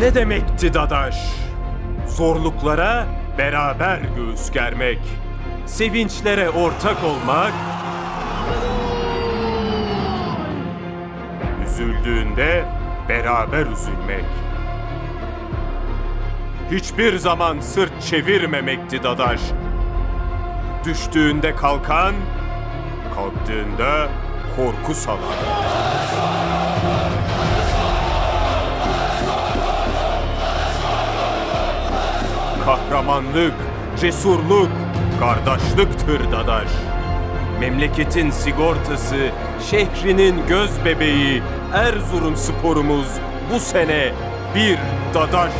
Ne demekti dadaş? Zorluklara beraber göğüs germek, sevinçlere ortak olmak, üzüldüğünde beraber üzülmek. Hiçbir zaman sırt çevirmemekti dadaş. Düştüğünde kalkan, kalktığında korku salan. Kahramanlık, cesurluk, kardeşliktir dadaş. Memleketin sigortası, şehrinin göz bebeği, Erzurum sporumuz bu sene bir dadaş